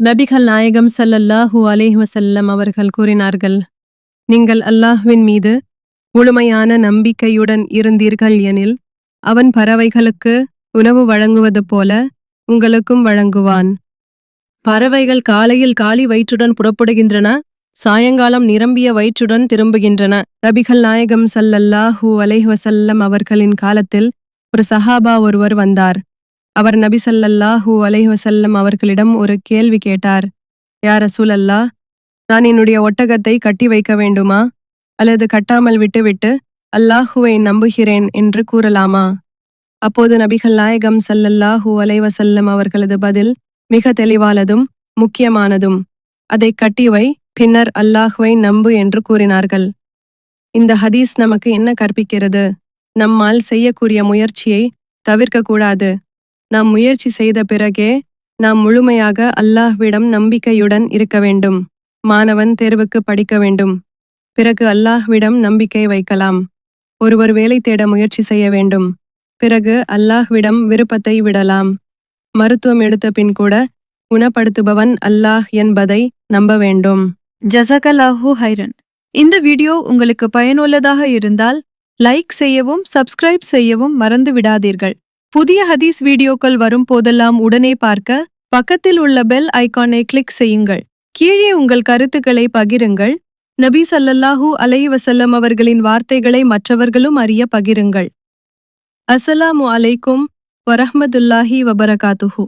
நபிகள் நாயகம் ஸல்லல்லாஹு அலைஹி வஸல்லம் அவர்கள் கூறினார்கள் நீங்கள் அல்லாஹ்வின் மீது முழுமையான நம்பிக்கையுடன் இருந்தீர்கள் எனில் அவன் பறவைகளுக்கு உணவு வழங்குவது போல உங்களுக்கும் வழங்குவான். பறவைகள் காலையில் காலி வயிற்றுடன் புறப்படுகின்றன சாயங்காலம் நிரம்பிய வயிற்றுடன் திரும்புகின்றன. நபிகள் நாயகம் சல்லல்லாஹூ அலைஹ் வசல்லம் அவர்களின் காலத்தில் ஒரு சஹாபா ஒருவர் வந்தார். அவர் நபி சல்லல்லாஹு அலைஹி வஸல்லம் அவர்களிடம் ஒரு கேள்வி கேட்டார். யார் ரசூல் அல்லா நான் என்னுடைய ஒட்டகத்தை கட்டி வைக்க வேண்டுமா? அல்லது கட்டாமல் விட்டுவிட்டு அல்லாஹுவை நம்புகிறேன் என்று கூறலாமா? அப்போது நபிகள் நாயகம் ஸல்லல்லாஹு அலைவசல்லம் அவர்களது பதில் மிக தெளிவானதும் முக்கியமானதும் அதை கட்டி வை பின்னர் அல்லாஹுவை நம்பு என்று கூறினார்கள். இந்த ஹதீஸ் நமக்கு என்ன கற்பிக்கிறது? நம்மால் செய்யக்கூடிய முயற்சியை தவிர்க்கக்கூடாது. நாம் முயற்சி செய்த பிறகே நாம் முழுமையாக அல்லாஹ்விடம் நம்பிக்கையுடன் இருக்க வேண்டும். மாணவன் தேர்வுக்கு படிக்க வேண்டும். பிறகு அல்லாஹ்விடம் நம்பிக்கை வைக்கலாம். ஒருவர் வேலை தேட முயற்சி செய்ய வேண்டும். பிறகு அல்லாஹ்விடம் விருப்பத்தை விடலாம். மருத்துவம் எடுத்த பின் கூட குணப்படுத்துபவன் அல்லாஹ் என்பதை நம்ப வேண்டும். ஜசகலாஹு ஹைரன். இந்த வீடியோ உங்களுக்கு பயனுள்ளதாக இருந்தால் லைக் செய்யவும் சப்ஸ்கிரைப் செய்யவும் மறந்து விடாதீர்கள் புதிய ஹதீஸ் வீடியோக்கள் வரும் போதெல்லாம் உடனே பார்க்க பக்கத்தில் உள்ள பெல் ஐகானை கிளிக் செய்யுங்கள். கீழே உங்கள் கருத்துக்களை பகிருங்கள். நபி சல்லல்லாஹூ அலை வசல்லம் அவர்களின் வார்த்தைகளை மற்றவர்களும் அறிய பகிருங்கள். அஸ்ஸலாமு அலைக்கும் வரஹமதுல்லாஹி வபரகாத்துஹு.